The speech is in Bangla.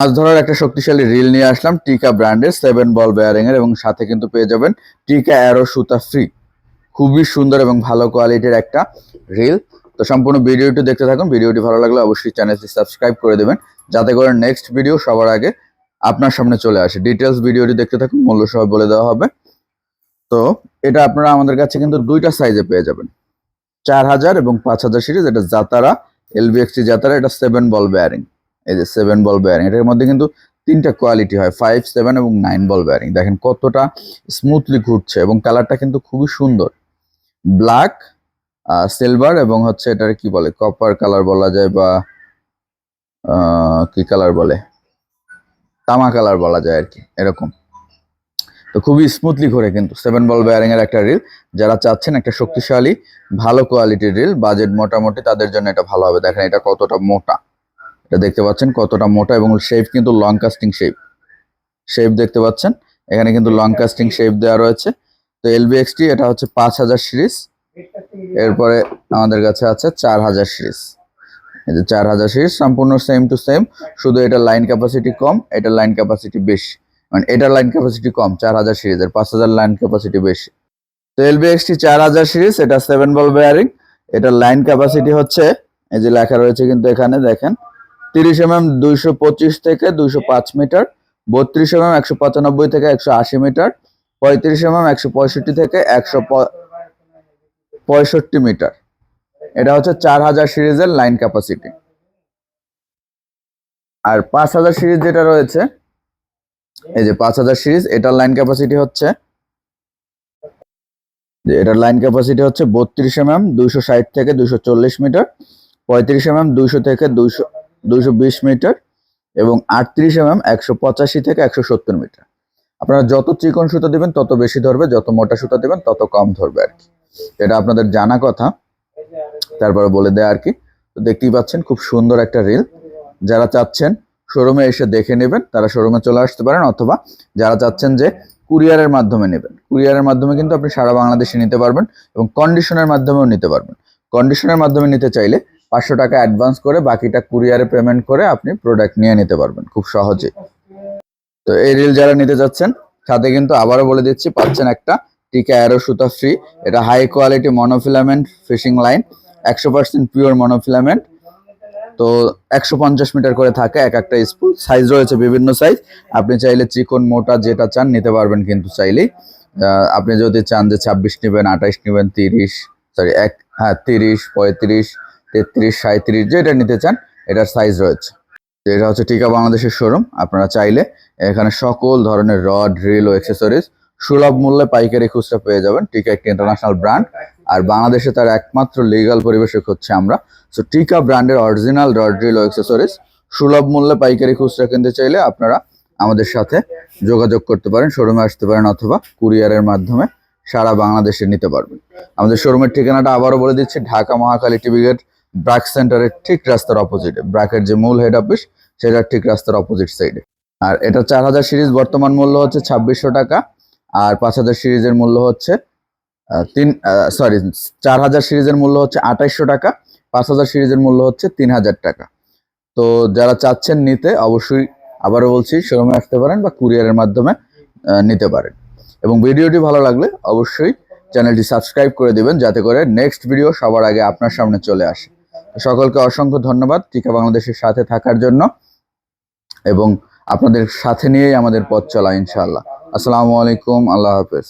মাছ ধরার একটা শক্তিশালী রিল নিয়ে আসলাম, টিকা ব্র্যান্ডের সেভেন বল বেয়ারিং এর এবং সাথে কিন্তু পেয়ে যাবেন টিকা অ্যারো সুতা ফ্রি খুবই সুন্দর এবং ভালো কোয়ালিটির একটা রিল তো সম্পূর্ণ ভিডিওটি দেখতে থাকুন, ভিডিওটি ভালো লাগলে অবশ্যই চ্যানেলটি সাবস্ক্রাইব করে দেবেন। যাতে করে নেক্সট ভিডিও সবার আগে আপনার সামনে চলে আসে। ডিটেলস ভিডিওটি দেখতে থাকুন মূল্য সহ বলে দেওয়া হবে। তো এটা আপনারা আমাদের কাছে কিন্তু দুইটা সাইজে পেয়ে যাবেন। চার হাজার এবং পাঁচ হাজার সিরিজ এটা জাতারা এলবিএক্সি জাতারা এটা সেভেন বল বেয়ারিং এই যে সেভেন বল বেয়ারিং এটার মধ্যে কিন্তু তিনটা কোয়ালিটি হয় ফাইভ সেভেন এবং নাইন বল বেয়ারিং দেখেন কতটা স্মুথলি ঘুরছে এবং কালারটা কিন্তু খুবই সুন্দর। ব্ল্যাক সিলভার এবং হচ্ছে এটার কি বলে কপার কালার বলা যায় বা কি কালার বলে? তামা কালার বলা যায় আর কি এরকম। তো খুবই স্মুথলি ঘোরে কিন্তু সেভেন বল বেয়ারিং এর একটা রিল যারা চাচ্ছেন একটা শক্তিশালী, ভালো কোয়ালিটির রিল বাজেট মোটামুটি তাদের জন্য এটা ভালো হবে। দেখেন এটা কতটা মোটা। এটা দেখতে পাচ্ছেন কতটা মোটা এবং শেপ কিন্তু লং কাস্টিং শেপ শেপ দেখতে পাচ্ছেন, এখানে কিন্তু লং কাস্টিং শেপ দেওয়া রয়েছে। তো এলবিএক্সটি এটা হচ্ছে পাঁচ হাজার সিরিজ, এরপরে আমাদের কাছে আছে চার হাজার সিরিজ। এই যে চার হাজার সিরিজ, সম্পূর্ণ সেম টু সেম শুধু এটা লাইন ক্যাপাসিটি কম, এটা লাইন ক্যাপাসিটি বেশি। মানে এটার লাইন ক্যাপাসিটি কম, চার হাজার সিরিজের, পাঁচ হাজার লাইন ক্যাপাসিটি বেশি। তো এলবিএক্সটি চার হাজার সিরিজ, এটা সেভেন বল বেয়ারিং এটা লাইন ক্যাপাসিটি হচ্ছে, এই যে লেখা রয়েছে কিন্তু এখানে, দেখেন। তিরিশ এম এম দুইশো পঁচিশ থেকে দুইশো পাঁচ মিটার, বত্রিশ এম এম একশো পঁচানব্বই থেকে একশো আশি মিটার, পঁয়ত্রিশ এম এম একশো পঁয়ষট্টি থেকে একশো পঁয়ষট্টি মিটার। এটা হচ্ছে চার হাজার সিরিজের লাইন ক্যাপাসিটি আর পাঁচ হাজার সিরিজ যেটা রয়েছে, এই যে পাঁচ হাজার সিরিজ, এটার লাইন ক্যাপাসিটি হচ্ছে, যে এটার লাইন ক্যাপাসিটি হচ্ছে বত্রিশ এম এম দুইশো ষাট থেকে দুইশো চল্লিশ মিটার, পঁয়ত্রিশ এম এম দুইশো থেকে দুইশো দুইশো বিশ মিটার এবং আটত্রিশ এম এম একশো পঁচাশি থেকে একশো সত্তর মিটার। আপনারা যত চিকন সুতা দেবেন, তত বেশি ধরবে, যত মোটা সুতা দেবেন, তত কম ধরবে আর কি। এটা আপনাদের জানা কথা। তারপরে বলে দেয় আর কি। তো দেখতেই পাচ্ছেন, খুব সুন্দর একটা রিল। যারা চাচ্ছেন শোরুমে এসে দেখে নেবেন, তারা শোরুমে চলে আসতে পারেন, অথবা যারা চাচ্ছেন যে কুরিয়ারের মাধ্যমে নেবেন। কুরিয়ারের মাধ্যমে কিন্তু আপনি সারা বাংলাদেশে নিতে পারবেন এবং কন্ডিশনের মাধ্যমেও নিতে পারবেন। কন্ডিশনের মাধ্যমে নিতে চাইলে পাঁচশো টাকা অ্যাডভান্স করে বাকিটা কুরিয়ারে পেমেন্ট করে আপনি প্রোডাক্ট নিয়ে নিতে পারবেন, খুব সহজে তো এই রিল যারা নিতে যাচ্ছেন সাথে কিন্তু আবারও বলে দিচ্ছি, পাচ্ছেন একটা টিকা অ্যারো সুতা ফ্রি এটা high quality monofilament fishing line একশো পার্সেন্ট পিওর মনোফিলামেন্ট তো একশো পঞ্চাশ মিটার করে থাকে এক একটা স্পুল সাইজ রয়েছে বিভিন্ন সাইজ আপনি চাইলে চিকন, মোটা, যেটা চান নিতে পারবেন কিন্তু চাইলেই। আপনি যদি চান যে ছাব্বিশ নেবেন, আঠাইশ নেবেন, তিরিশ সরি এক হ্যাঁ তিরিশ, পঁয়ত্রিশ তেত্রিশ সাঁত্রিশ যেটা নিতে চান, এটার সাইজ রয়েছে। তো এটা হচ্ছে টিকা বাংলাদেশের শোরুম আপনারা চাইলে এখানে সকল ধরনের রড রিল ও অ্যাক্সেসরিজ সুলভ মূল্যে পাইকারি খুচরা পেয়ে যাবেন। টিকা একটি ইন্টারন্যাশনাল ব্র্যান্ড আর বাংলাদেশে তার একমাত্র লিগাল পরিবেশক হচ্ছে আমরা। সো টিকা ব্র্যান্ডের অরিজিনাল রড রিল ও অ্যাক্সেসরিজ সুলভ মূল্যে পাইকারি খুচরা কিনতে চাইলে আপনারা আমাদের সাথে যোগাযোগ করতে পারেন শোরুমে আসতে পারেন, অথবা কুরিয়ারের মাধ্যমে সারা বাংলাদেশে নিতে পারবেন। আমাদের শোরুমের ঠিকানাটা আবারও বলে দিচ্ছি, ঢাকা মহাকালী টিভি গেট ব্রাক সেন্টারের ঠিক রাস্তার অপোজিটে ব্র্যাকের যে মূল হেড অফিস সেটার ঠিক রাস্তার অপোজিট সাইডে আর এটা চার হাজার সিরিজ বর্তমান মূল্য হচ্ছে ছাব্বিশশো টাকা, আর পাঁচ হাজার সিরিজের মূল্য হচ্ছে তিন সরি চার হাজার সিরিজের মূল্য হচ্ছে আঠাইশশো টাকা, পাঁচ হাজার সিরিজের মূল্য হচ্ছে তিন হাজার টাকা। তো যারা চাচ্ছেন নিতে, অবশ্যই আবারও বলছি শোরুমে আসতে পারেন বা কুরিয়ারের মাধ্যমে নিতে পারেন। এবং ভিডিওটি ভালো লাগলে অবশ্যই চ্যানেলটি সাবস্ক্রাইব করে দিবেন, যাতে করে নেক্সট ভিডিও সবার আগে আপনার সামনে চলে আসে। সকলকে অসংখ্য ধন্যবাদ টিকা বাংলাদেশের সাথে থাকার জন্য এবং আপনাদের সাথে নিয়েই আমাদের পথ চলা, ইনশাআল্লাহ। আসসালামু আলাইকুম, আল্লাহ হাফেজ।